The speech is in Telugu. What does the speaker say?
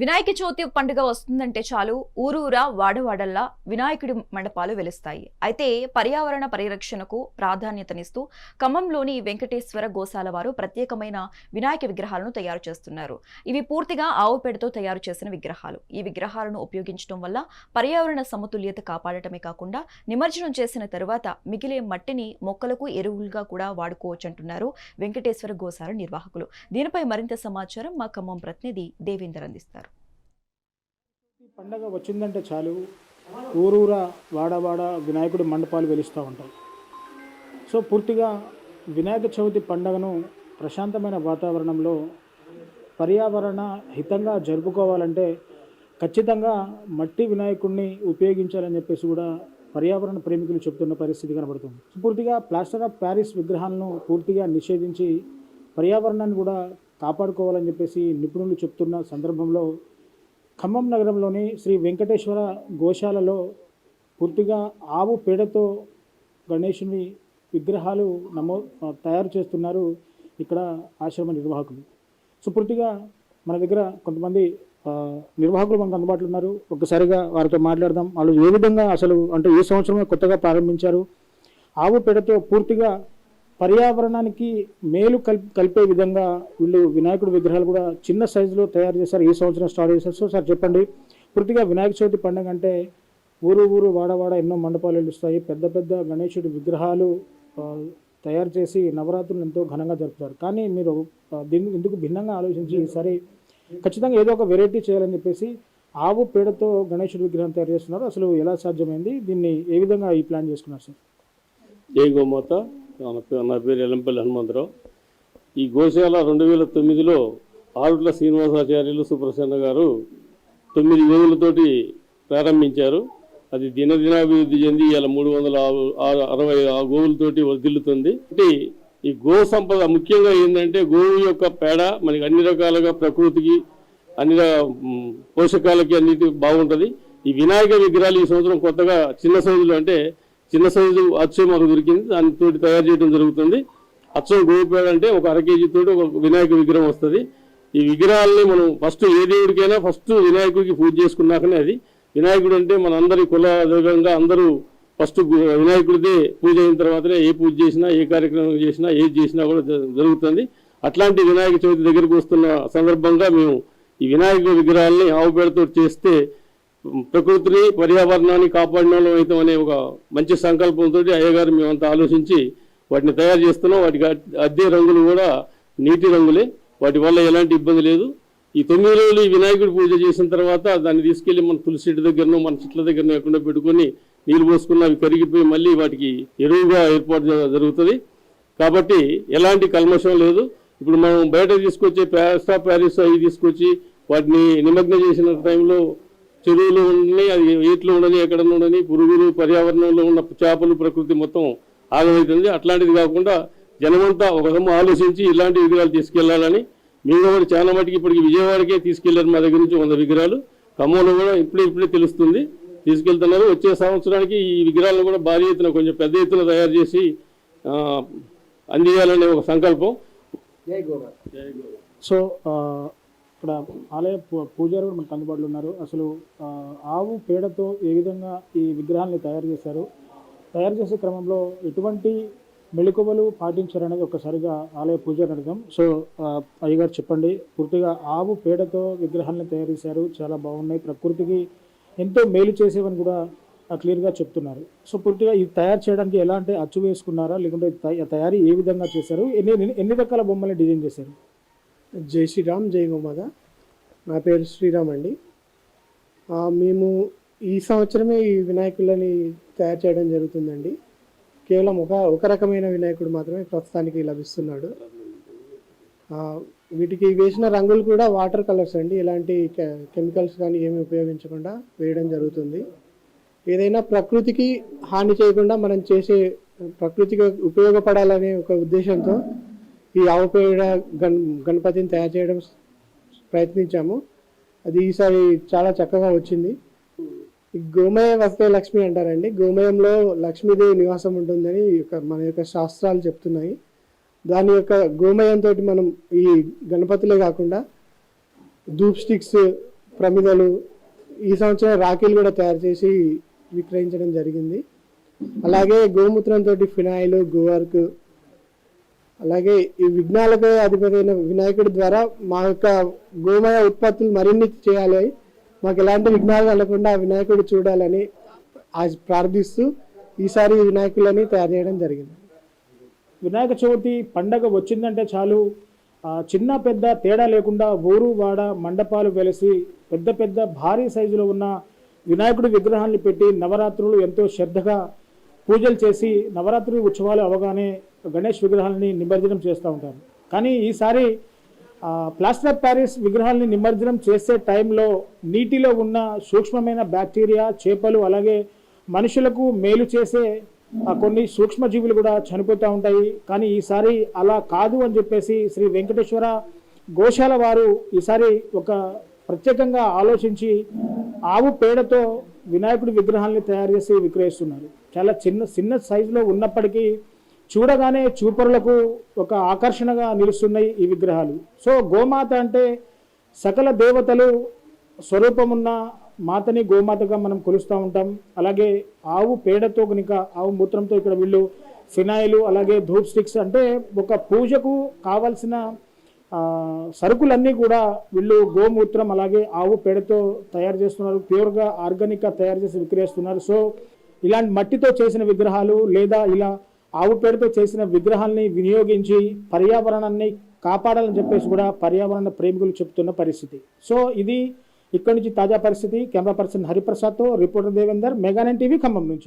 వినాయక చవితి పండుగ వస్తుందంటే చాలు ఊరూరా వాడవాడల్లా వినాయకుడి మండపాలు వెలుస్తాయి. అయితే పర్యావరణ పరిరక్షణకు ప్రాధాన్యతనిస్తూ ఖమ్మంలోని వెంకటేశ్వర గోశాల వారు ప్రత్యేకమైన వినాయక విగ్రహాలను తయారు చేస్తున్నారు. ఇవి పూర్తిగా ఆవు పేడతో తయారు చేసిన విగ్రహాలు. ఈ విగ్రహాలను ఉపయోగించడం వల్ల పర్యావరణ సమతుల్యత కాపాడటమే కాకుండా నిమజ్జనం చేసిన తరువాత మిగిలే మట్టిని మొక్కలకు ఎరువులుగా కూడా వాడుకోవచ్చంటున్నారు వెంకటేశ్వర గోశాల నిర్వాహకులు. దీనిపై మరింత సమాచారం మా ఖమ్మం ప్రతినిధి దేవేందర్ అందిస్తారు. పండగ వచ్చిందంటే చాలు. ఊరూరా వాడవాడ వినాయకుడి మండపాలు వెలుస్తూ ఉంటాయి. సో పూర్తిగా వినాయక చవితి పండగను ప్రశాంతమైన వాతావరణంలో పర్యావరణ హితంగా జరుపుకోవాలంటే ఖచ్చితంగా మట్టి వినాయకుడిని ఉపయోగించాలని చెప్పేసి కూడా పర్యావరణ ప్రేమికులు చెప్తున్న పరిస్థితి కనబడుతుంది. పూర్తిగా ప్లాస్టర్ ఆఫ్ ప్యారిస్ విగ్రహాలను పూర్తిగా నిషేధించి పర్యావరణాన్ని కూడా కాపాడుకోవాలని చెప్పేసి నిపుణులు చెప్తున్న సందర్భంలో ఖమ్మం నగరంలోని శ్రీ వెంకటేశ్వర గోశాలలో పూర్తిగా ఆవు పేడతో గణేషుని విగ్రహాలు నమో తయారు చేస్తున్నారు ఇక్కడ ఆశ్రమ నిర్వాహకులు. సో పూర్తిగా మన దగ్గర కొంతమంది నిర్వాహకులు మనకు అందుబాటులో ఉన్నారు. ఒక్కసారిగా వారితో మాట్లాడదాం. వాళ్ళు ఏ విధంగా అసలు అంటే ఏ సంవత్సరమే కొత్తగా ప్రారంభించారు? ఆవు పేడతో పూర్తిగా పర్యావరణానికి మేలు కల్ కలిపే విధంగా వీళ్ళు వినాయకుడి విగ్రహాలు కూడా చిన్న సైజులో తయారు చేశారు. ఈ సంవత్సరం స్టార్ట్ చేశారు. సో సార్ చెప్పండి. పూర్తిగా వినాయక చవితి పండుగ అంటే ఊరు ఊరు వాడవాడ ఎన్నో మండపాలు వెలుస్తాయి పెద్ద పెద్ద గణేశుడి విగ్రహాలు తయారు చేసి నవరాత్రులు ఎంతో ఘనంగా జరుపుతారు. కానీ మీరు దీన్ని ఇందుకు భిన్నంగా ఆలోచించి ఈసారి ఖచ్చితంగా ఏదో ఒక వెరైటీ చేయాలని చెప్పేసి ఆవు పేడతో గణేశుడి విగ్రహం తయారు చేస్తున్నారు. అసలు ఎలా సాధ్యమైంది? దీన్ని ఏ విధంగా ఈ ప్లాన్ చేసుకున్నారు సార్? జై గోమాత. నా నా పేరు ఎల్లంపల్లి హనుమంతరావు. ఈ గోశాల రెండు వేల తొమ్మిదిలో ఆరుట్ల శ్రీనివాసాచార్యులు సుప్రసన్న గారు తొమ్మిది గోవులతోటి ప్రారంభించారు. అది దినదినాభివృద్ధి చెంది ఇలా మూడు వందల ఆరు- ఆరు- అరవై ఆ గోవులతోటి వర్ధిల్లుతుంది. అంటే ఈ గో సంపద ముఖ్యంగా ఏంటంటే గోవు యొక్క పేడ మనకి అన్ని రకాలుగా ప్రకృతికి అన్ని పోషకాలకి అన్నిటి బాగుంటుంది. ఈ వినాయక విగ్రహాలు ఈ సంవత్సరం కొత్తగా చిన్న సైజులో అంటే చిన్న సైజు అచ్చం మాకు దొరికింది. దానితో తయారు చేయడం జరుగుతుంది. అచ్చం గోపేడ అంటే ఒక అర కేజీ ఒక వినాయక విగ్రహం వస్తుంది. ఈ విగ్రహాలని మనం ఫస్ట్ ఏ దేవుడికైనా ఫస్ట్ వినాయకుడికి పూజ చేసుకున్నాకనే అది. వినాయకుడు అంటే మన అందరి కుల దైవంగా అందరూ ఫస్ట్ వినాయకుడిదే పూజ అయిన తర్వాతనే ఏ పూజ చేసినా ఏ కార్యక్రమం చేసినా ఏది చేసినా కూడా జరుగుతుంది. అట్లాంటి వినాయక చవితి దగ్గరికి వస్తున్న సందర్భంగా మేము ఈ వినాయక విగ్రహాలని ఆవు పేడతో చేస్తే ప్రకృతిని పర్యావరణాన్ని కాపాడిన అయితే అవుతాం అనే ఒక మంచి సంకల్పంతో అయ్యగారు మేమంతా ఆలోచించి వాటిని తయారు చేస్తున్నాం. వాటికి అద్దె రంగులు కూడా నీటి రంగులే. వాటి వల్ల ఎలాంటి ఇబ్బంది లేదు. ఈ తొమ్మిది రోజులు ఈ వినాయకుడి పూజ చేసిన తర్వాత దాన్ని తీసుకెళ్ళి మన తులసి చెట్టు దగ్గరనో మన చెట్ల దగ్గర ఎక్కడో పెట్టుకొని నీళ్ళు పోసుకున్న అవి కరిగిపోయి మళ్ళీ వాటికి ఎరువుగా ఏర్పాటు జరుగుతుంది. కాబట్టి ఎలాంటి కల్మషం లేదు. ఇప్పుడు మనం బయట తీసుకొచ్చే ప్యాస్టా ప్యారిస్ అవి తీసుకొచ్చి వాటిని నిమగ్నం చేసిన టైంలో చెరువులు ఉండని అది ఏట్లో ఉండని ఎక్కడ ఉండని పురుగులు పర్యావరణంలో ఉన్న చేపలు ప్రకృతి మొత్తం ఆగమవుతుంది అట్లాంటిది కాకుండా జనమంతా ఒక సమ్మ ఆలోచించి ఇలాంటి విగ్రహాలు తీసుకెళ్ళాలని మేము కూడా చాలా మటుకు ఇప్పటికి విజయవాడకే తీసుకెళ్ళారు మా దగ్గర నుంచి వంద విగ్రహాలు. ఖమ్మంలో కూడా ఇప్పుడే ఇప్పుడే తెలుస్తుంది. తీసుకెళ్తున్నారు. వచ్చే సంవత్సరానికి ఈ విగ్రహాలను కూడా భారీ ఎత్తున కొంచెం పెద్ద ఎత్తున తయారు చేసి అందియాలనే ఒక సంకల్పం. సో ఇక్కడ ఆలయ పూజారు పూజారి కూడా మనకు అందుబాటులో ఉన్నారు. అసలు ఆవు పేడతో ఏ విధంగా ఈ విగ్రహాన్ని తయారు చేశారు? తయారు చేసే క్రమంలో ఎటువంటి మెళుకువలు పాటించారనేది ఒక్కసారిగా ఆలయ పూజారి అడగం సో అయ్యగారు చెప్పండి. పూర్తిగా ఆవు పేడతో విగ్రహాలను తయారు చేశారు. చాలా బాగున్నాయి. ప్రకృతికి ఎంతో మేలు చేసేవని కూడా క్లియర్గా చెప్తున్నారు. సో పూర్తిగా ఇది తయారు చేయడానికి ఎలా అంటే అచ్చు వేసుకున్నారా? లేకుంటే తయ- తయారీ ఏ విధంగా చేశారు? ఎన్ని ఎన్ని- ఎన్ని రకాల బొమ్మల్ని డిజైన్ చేశారు? జై శ్రీరామ్ జై గోమాత. నా పేరు శ్రీరామ్ అండి. మేము ఈ సంవత్సరమే ఈ వినాయకులని తయారు చేయడం జరుగుతుందండి. కేవలం ఒక ఒక రకమైన వినాయకుడు మాత్రమే ప్రస్తుతానికి లభిస్తున్నాడు. వీటికి వేసిన రంగులు కూడా వాటర్ కలర్స్ అండి. ఎలాంటి కె- కెమికల్స్ కానీ ఏమి ఉపయోగించకుండా వేయడం జరుగుతుంది. ఏదైనా ప్రకృతికి హాని చేయకుండా మనం చేసే ప్రకృతికి ఉపయోగపడాలనే ఒక ఉద్దేశంతో ఈ ఆవు పేడ గణ గణపతిని తయారు చేయడం ప్రయత్నించాము. అది ఈసారి చాలా చక్కగా వచ్చింది. ఈ గోమయ వస్తే లక్ష్మి అంటారండి. గోమయంలో లక్ష్మీదేవి నివాసం ఉంటుందని యొక్క మన యొక్క శాస్త్రాలు చెప్తున్నాయి. దాని యొక్క గోమయంతో మనం ఈ గణపతులే కాకుండా ధూప్ స్టిక్స్ ప్రమిదలు ఈ సంవత్సరం రాఖీలు కూడా తయారు చేసి విక్రయించడం జరిగింది. అలాగే గోమూత్రంతో ఫినాయిల్ గోవర్క్ అలాగే ఈ విఘ్నాలకు అధిపతి అయిన వినాయకుడి ద్వారా మా యొక్క గోమయ ఉత్పత్తులు మరిన్ని చేయాలి. మాకు ఎలాంటి విఘ్నాలు కలగకుండా ఆ వినాయకుడు చూడాలని ఆ- ప్రార్థిస్తూ ఈసారి వినాయకులని తయారు చేయడం జరిగింది. వినాయక చవితి పండగ వచ్చిందంటే చాలు. చిన్న పెద్ద తేడా లేకుండా ఊరు వాడ మండపాలు వెలిసి పెద్ద పెద్ద భారీ సైజులో ఉన్న వినాయకుడి విగ్రహాన్ని పెట్టి నవరాత్రులు ఎంతో శ్రద్ధగా పూజలు చేసి నవరాత్రి ఉత్సవాలు అవగానే గణేష్ విగ్రహాలని నిమజ్జనం చేస్తూ ఉంటారు. కానీ ఈసారి ప్లాస్టర్ ఆఫ్ ప్యారిస్ విగ్రహాలని నిమజ్జనం చేసే టైంలో నీటిలో ఉన్న సూక్ష్మమైన బ్యాక్టీరియా చేపలు అలాగే మనుషులకు మేలు చేసే కొన్ని సూక్ష్మజీవులు కూడా చనిపోతూ ఉంటాయి. కానీ ఈసారి అలా కాదు అని చెప్పేసి శ్రీ వెంకటేశ్వర గోశాల వారు ఈసారి ఒక ప్రత్యేకంగా ఆలోచించి ఆవు పేడతో వినాయకుడి విగ్రహాల్ని తయారు చేసి విక్రయిస్తున్నారు. చాలా చిన్న చిన్న సైజులో ఉన్నప్పటికీ చూడగానే చూపరులకు ఒక ఆకర్షణగా నిలుస్తున్నాయి ఈ విగ్రహాలు. సో గోమాత అంటే సకల దేవతలు స్వరూపమున్న మాతని గోమాతగా మనం కొలుస్తూ ఉంటాం. అలాగే ఆవు పేడతో కనుక ఆవు మూత్రంతో ఇక్కడ వీళ్ళు ఫినాయిలు అలాగే ధూప్ స్టిక్స్ అంటే ఒక పూజకు కావాల్సిన సరుకులన్నీ కూడా వీళ్ళు గోమూత్రం అలాగే ఆవు పేడతో తయారు చేస్తున్నారు. ప్యూర్గా ఆర్గానిక్గా తయారు చేసి విక్రయిస్తున్నారు. సో ఇలాంటి మట్టితో చేసిన విగ్రహాలు లేదా ఇలా ఆవు పేడతో చేసిన విగ్రహాల్ని వినియోగించి పర్యావరణాన్ని కాపాడాలని చెప్పేసి కూడా పర్యావరణ ప్రేమికులు చెప్తున్న పరిస్థితి. సో ఇది ఇక్కడి నుంచి తాజా పరిస్థితి. కెమెరా పర్సన్ హరిప్రసాద్తో రిపోర్టర్ దేవేందర్ మెగానన్ టీవీ ఖమ్మం నుంచి.